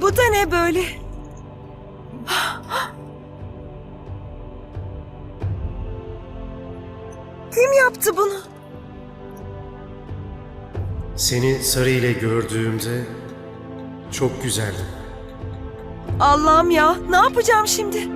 Bu da ne böyle? Kim yaptı bunu? Seni Sarı ile gördüğümde çok güzeldin. Allah'ım ya, ne yapacağım şimdi?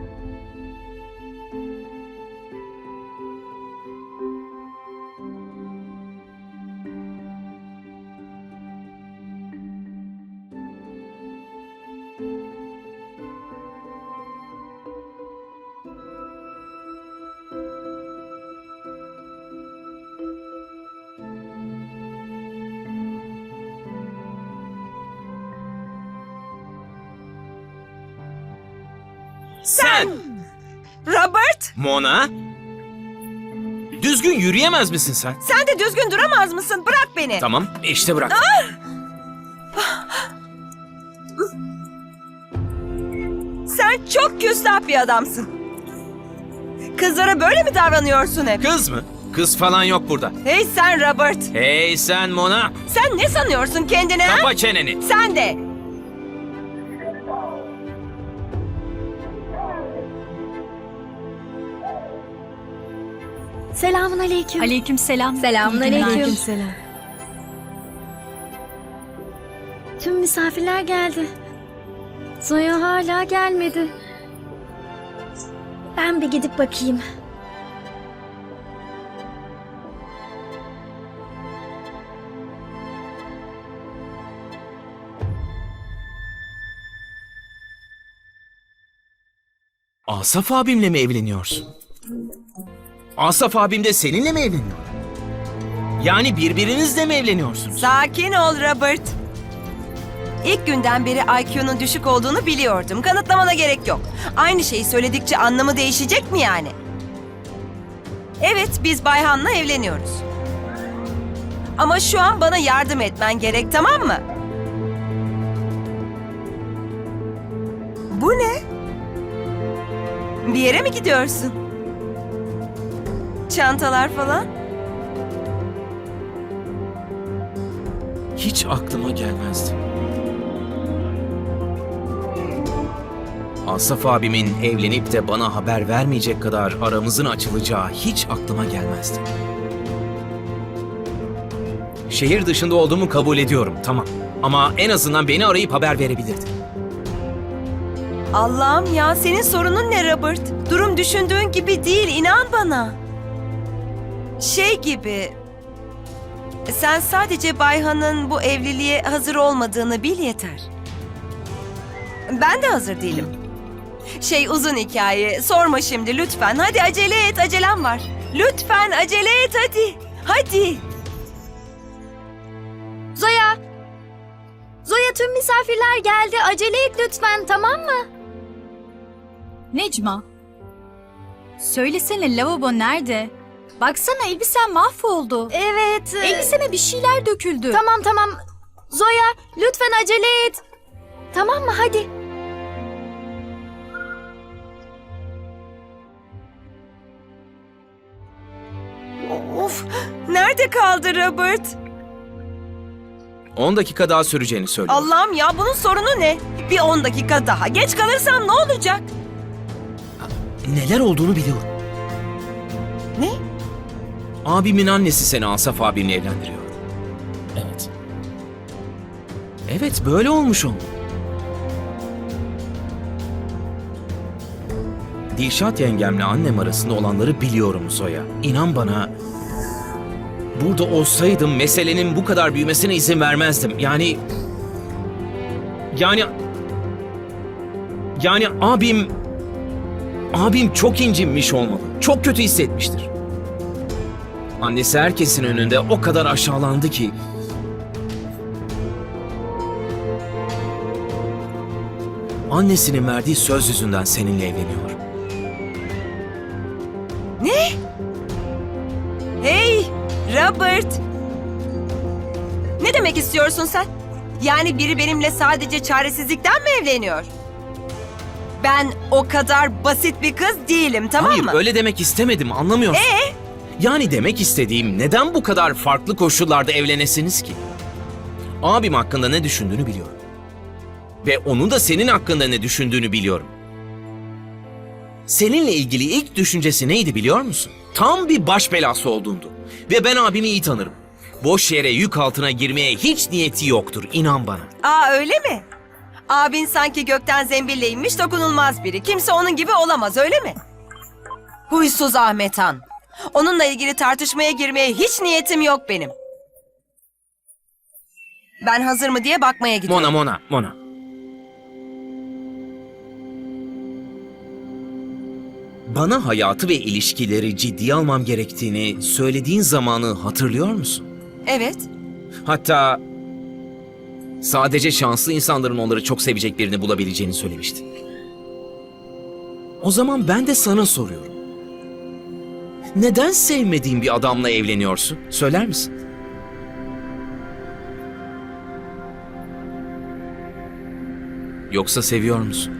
Sen! Robert, Mona? Düzgün yürüyemez misin sen? sen de düzgün duramaz mısın? Bırak beni. Tamam, işte bırak. Sen çok küstah bir adamsın. Kızlara böyle mi davranıyorsun hep? Kız mı? Kız falan yok burada. Hey sen Robert, Hey sen Mona, sen ne sanıyorsun kendine? kapa çeneni. Sen de. Selamun aleyküm. Aleyküm selam. Selamun aleyküm. Tüm misafirler geldi. Zoya hala gelmedi. Ben bir gidip bakayım. Asaf abimle mi evleniyorsun? Asaf abim de seninle mi evleniyor? Yani birbirinizle mi evleniyorsunuz? Sakin ol Robert. İlk günden beri IQ'nun düşük olduğunu biliyordum. Kanıtlamana gerek yok. Aynı şeyi söyledikçe anlamı değişecek mi yani? Evet, biz Bayhan'la evleniyoruz. Ama şu an bana yardım etmen gerek, tamam mı? Bu ne? Bir yere mi gidiyorsun? Çantalar falan? Hiç aklıma gelmezdi. Asaf abimin evlenip de bana haber vermeyecek kadar aramızın açılacağı hiç aklıma gelmezdi. Şehir dışında olduğumu kabul ediyorum, tamam. Ama en azından beni arayıp haber verebilirdi. Allah'ım ya senin sorunun ne Robert? Durum düşündüğün gibi değil inan bana. Şey gibi... Sen sadece Bayhan'ın bu evliliğe hazır olmadığını bil yeter. Ben de hazır değilim. Şey uzun hikaye. Sorma şimdi lütfen. Hadi acele et acelem var. Lütfen acele et hadi. Hadi. Zoya! Zoya tüm misafirler geldi. Acele et lütfen tamam mı? Necma. Söylesene lavabo nerede? Baksana elbisen mahvoldu. Evet. e, Elbiseme bir şeyler döküldü. Tamam tamam. Zoya lütfen acele et. Tamam mı hadi. Of. Nerede kaldı Robert? 10 dakika daha süreceğini söylüyor. Allah'ım ya bunun sorunu ne? Bir 10 dakika daha. Geç kalırsam ne olacak? Neler olduğunu biliyorum. Abimin annesi seni Asaf abimle evlendiriyor. Evet. Evet böyle olmuş olmalı. Dilşat yengemle annem arasında olanları biliyorum Zoya. İnan bana. Burada olsaydım meselenin bu kadar büyümesine izin vermezdim. Yani... Yani... Yani abim... Abim çok incinmiş olmalı. Çok kötü hissetmiştir. Annesi herkesin önünde o kadar aşağılandı ki Annesinin verdiği söz yüzünden seninle evleniyor. Ne? Hey Robert! Ne demek istiyorsun sen? Yani biri benimle sadece çaresizlikten mi evleniyor? Ben o kadar basit bir kız değilim tamam Hayır mı? öyle demek istemedim anlamıyorsun. Yani demek istediğim neden bu kadar farklı koşullarda evlenesiniz ki? Abim hakkında ne düşündüğünü biliyorum. Ve onun da senin hakkında ne düşündüğünü biliyorum. Seninle ilgili ilk düşüncesi neydi biliyor musun? Tam bir baş belası olduğundu. Ve ben abimi iyi tanırım. Boş yere yük altına girmeye hiç niyeti yoktur inan bana. Aa öyle mi? Abin sanki gökten zembille inmiş dokunulmaz biri. Kimse onun gibi olamaz öyle mi? Huysuz Ahmet Han. Onunla ilgili tartışmaya girmeye hiç niyetim yok benim. Ben hazır mı diye bakmaya gidiyorum. Mona Mona Mona. Bana hayatı ve ilişkileri ciddiye almam gerektiğini söylediğin zamanı hatırlıyor musun? Evet. Hatta sadece şanslı insanların onları çok sevecek birini bulabileceğini söylemiştin. O zaman ben de sana soruyorum. Neden sevmediğin bir adamla evleniyorsun? Söyler misin? Yoksa seviyor musun?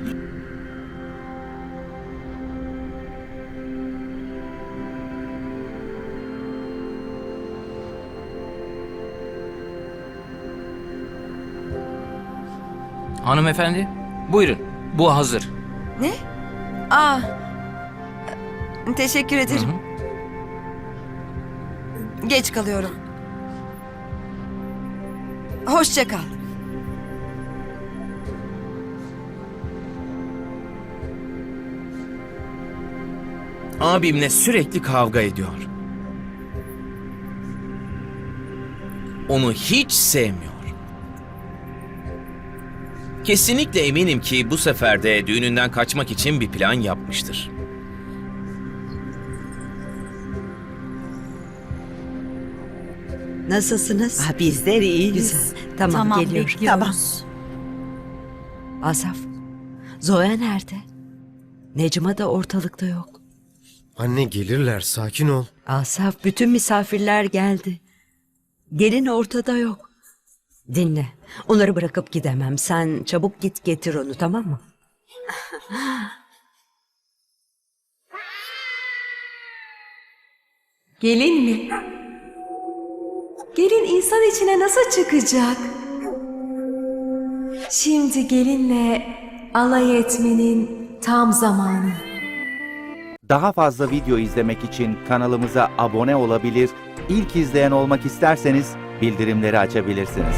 Hanımefendi, buyurun. Bu hazır. Ne? Aa. Teşekkür ederim. Geç kalıyorum. Hoşça kal. Abimle sürekli kavga ediyor. Onu hiç sevmiyor. Kesinlikle eminim ki bu sefer de düğününden kaçmak için bir plan yapmıştır. Nasılsınız? Ha, bizler iyiyiz. Güzel. Tamam, Tamam, geliyorum. bekliyoruz. Asaf, Zoya nerede? Necma da ortalıkta yok. Anne gelirler sakin ol. Asaf, bütün misafirler geldi. Gelin ortada yok. Dinle, onları bırakıp gidemem. Sen çabuk git getir onu tamam mı? Gelin mi? Gelin insan içine nasıl çıkacak? Şimdi gelinle alay etmenin tam zamanı. Daha fazla video izlemek için kanalımıza abone olabilir, ilk izleyen olmak isterseniz bildirimleri açabilirsiniz.